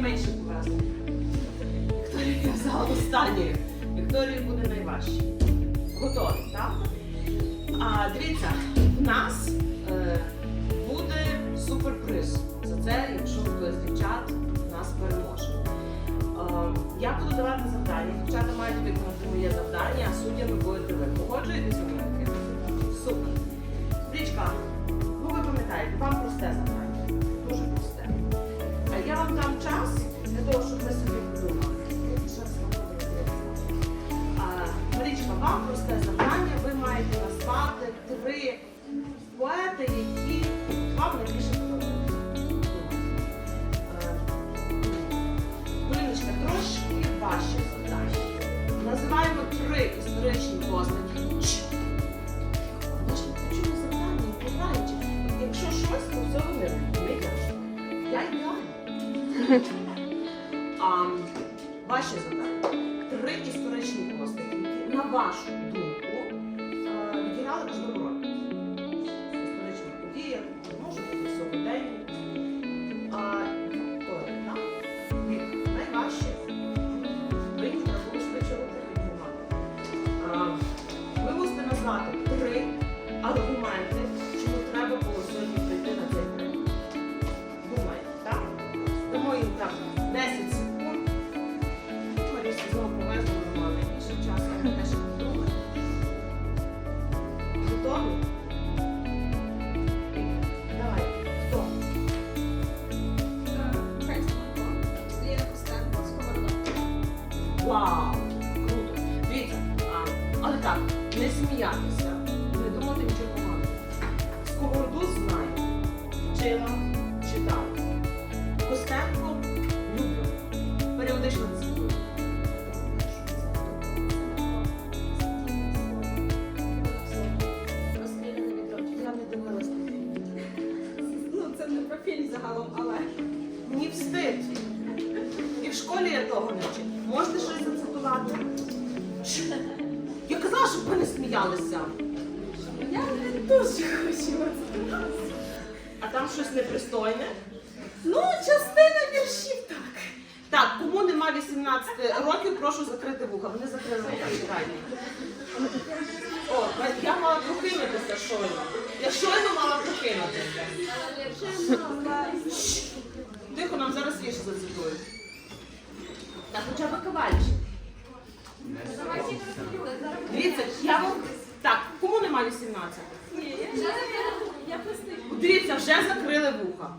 найменше повезло. Вікторія взяла останньою. Вікторії буде найважче. Готові, так? А дивіться, в нас е, буде суперприз за це, якщо хтось дівчат нас переможе. Е, я буду давати завдання. Дівчата мають виконати моє завдання, а суддями будете ви. Погоджуєтесь А, ваші завдання. Три історичні постаті, на вашу думку, е, відіграли важливу роль. Не сміятися, не думати нічого поганого. Сковороду знаю, вчила, читала. Костенко люблю. Періодично цитую. Я не дивилась. Ну, це не профіль загалом, але Мені встид. І в школі я того не вчив. Можете щось зацитувати? Чш. Щоб ви не сміялися. я не дуже хочу. А там щось непристойне. Ну, частина віршів так. Так, кому нема 18 років, прошу закрити вуха. Вони закрили вуха, чекайте. О, я мала прокинутися щойно. Я щойно мала прокинутися. Шш. Тихо, нам зараз вірш зацитують. Так, хоча б кавальчик. Дивіться, я вам... Так, кому нема 18? Ні, я, я Дивіться, вже закрили вуха.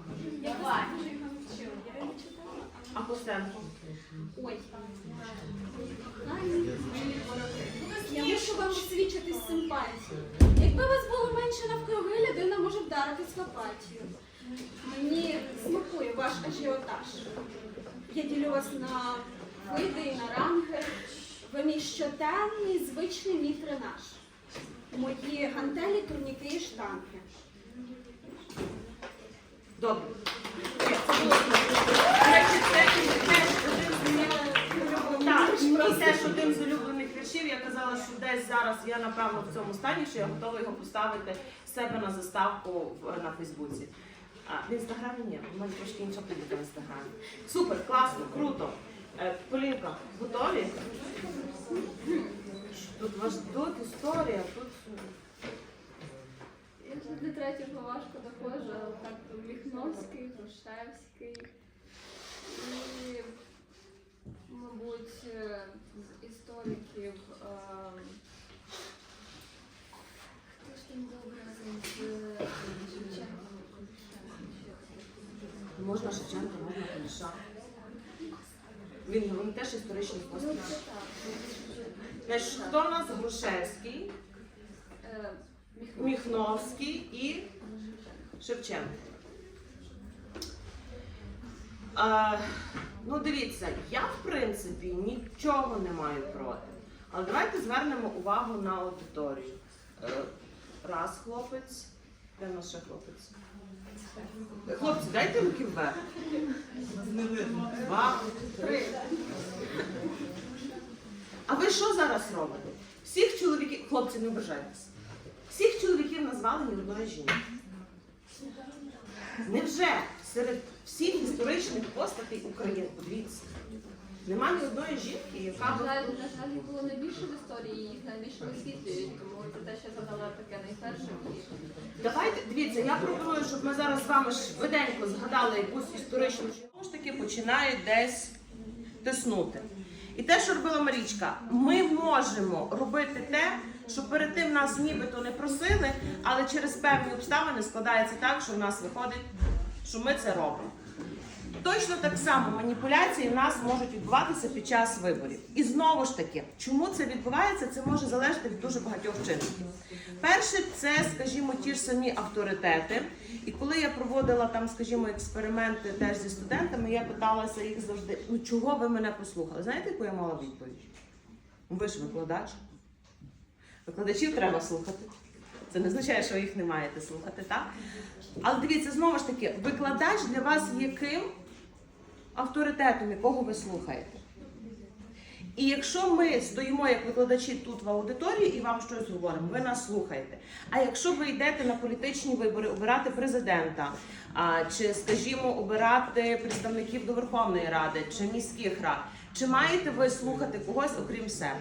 А Костенко? Ой. Я мушу вам свідчити симпатію. Якби вас було менше навкруги, людина може вдаритись в. Мені смакує ваш ажіотаж. Я ділю вас на види і на ранги. Ви мій щоденний звичний мій тренаж. Мої гантелі, турніки і штанги. Добре. Це теж один з Так, і теж один з улюблених віршів. Я казала, що десь зараз я напевно в цьому стані, що я готова його поставити в себе на заставку в- на Фейсбуці. А, в інстаграмі ні, у мене трошки інша публіка в інстаграмі. Супер, класно, круто. Е, Полінка, готові? Тут ваш тут історія, тут. Я вже до третього важко доходжу, але так Міхновський, Грушевський і, мабуть, е, з істориків. е, Хто ж там був разом з Шевченком? Можна Шевченка, можна Куліша. Він, він теж історичний Ну, це так. Значить, хто в нас Грушевський, Міхновський і Шевченко. Е, ну, дивіться, я в принципі нічого не маю проти. Але давайте звернемо увагу на аудиторію. Е, раз хлопець. Де наш ще хлопець? Хлопці, дайте руки вверх. Два, три. А ви що зараз робите? Всіх чоловіків, хлопці, не ображайтеся. Всіх чоловіків назвали ні одної жінки. Невже серед всіх історичних постатей України. Подивіться. Нема ні одної жінки, яка На б на жаль, їх було найбільше в історії, їх найбільше висвітлюють, тому це те, що задала таке найперше. Давайте, дивіться, я пропоную, щоб ми зараз з вами швиденько згадали якусь історичну знову ж таки починають десь тиснути. І те, що робила Марічка, ми можемо робити те, що перед тим нас нібито не просили, але через певні обставини складається так, що в нас виходить, що ми це робимо. Точно так само маніпуляції в нас можуть відбуватися під час виборів. І знову ж таки, чому це відбувається, це може залежати від дуже багатьох чинників. Перше, це, скажімо, ті ж самі авторитети. І коли я проводила там, скажімо, експерименти теж зі студентами, я питалася їх завжди: ну чого ви мене послухали? Знаєте, яку я мала відповідь? «Ну, Ви ж викладач. Викладачів треба слухати. Це не означає, що ви їх не маєте слухати, так? Але дивіться, знову ж таки, викладач для вас є ким авторитетом, якого ви слухаєте. І якщо ми стоїмо як викладачі тут в аудиторії і вам щось говоримо, ви нас слухаєте. А якщо ви йдете на політичні вибори обирати президента, а, чи, скажімо, обирати представників до Верховної Ради чи міських рад, чи маєте ви слухати когось окрім себе?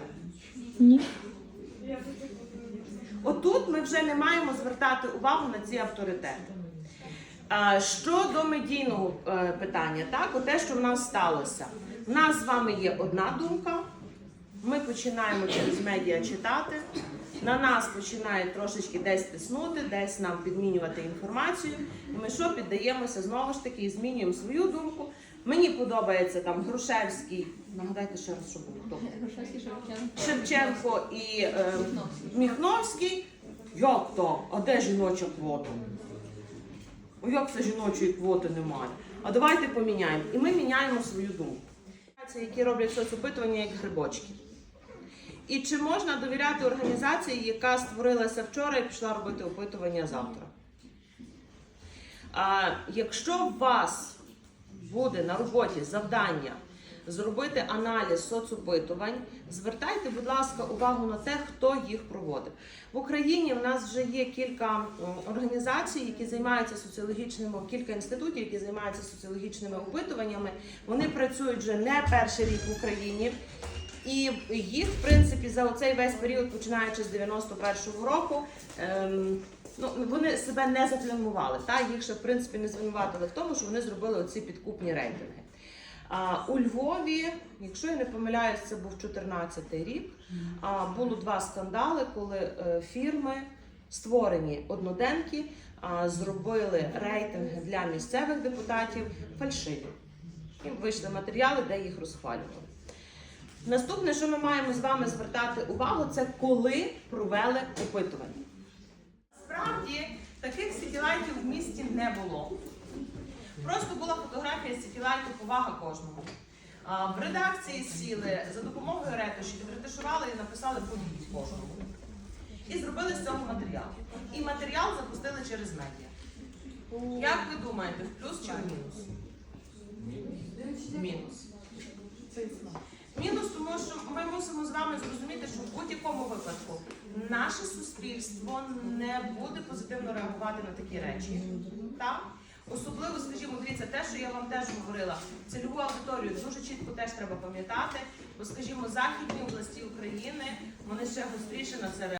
Отут ми вже не маємо звертати увагу на ці авторитети. Щодо медійного е, питання, так, оте, що в нас сталося. У нас з вами є одна думка. Ми починаємо через медіа читати. На нас починають трошечки десь тиснути, десь нам підмінювати інформацію. І ми що піддаємося знову ж таки і змінюємо свою думку. Мені подобається там Грушевський. Нагадайте ще раз, що був хто. Грушевський Шевченко. Шевченко і е, Міхновський. Як то? А де жіноча квота? О, як це жіночої квоти немає? А давайте поміняємо. І ми міняємо свою думку. Які роблять соцопитування як грибочки. І чи можна довіряти організації, яка створилася вчора і пішла робити опитування завтра? А, якщо у вас буде на роботі завдання зробити аналіз соцопитувань, звертайте, будь ласка, увагу на те, хто їх проводив. В Україні в нас вже є кілька організацій, які займаються соціологічними, кілька інститутів, які займаються соціологічними опитуваннями. Вони працюють вже не перший рік в Україні. І їх, в принципі, за оцей весь період, починаючи з 91-го року, ем, ну, вони себе не зафільмували. Та? Їх ще, в принципі, не звинуватили в тому, що вони зробили оці підкупні рейтинги. А, у Львові, якщо я не помиляюсь, це був 14-й рік. Було два скандали, коли е, фірми, створені одноденки, зробили рейтинги для місцевих депутатів фальшиві. І вийшли матеріали, де їх розхвалювали. Наступне, що ми маємо з вами звертати увагу, це коли провели опитування. Справді таких сітілайтів в місті не було. Просто була фотографія сітілайту повага кожному. В редакції сіли за допомогою ретуші, відретушували і написали подібність кожному. І зробили з цього матеріал. І матеріал запустили через медіа. Як ви думаєте, в плюс чи в мінус? Мінус. Мінус, тому що ми мусимо з вами зрозуміти, що в будь-якому випадку наше суспільство не буде позитивно реагувати на такі речі. Так? Особливо, скажімо, дивіться, те, що я вам теж говорила, цільову аудиторію дуже чітко теж треба пам'ятати, бо, скажімо, західні області України вони ще гостріше на це.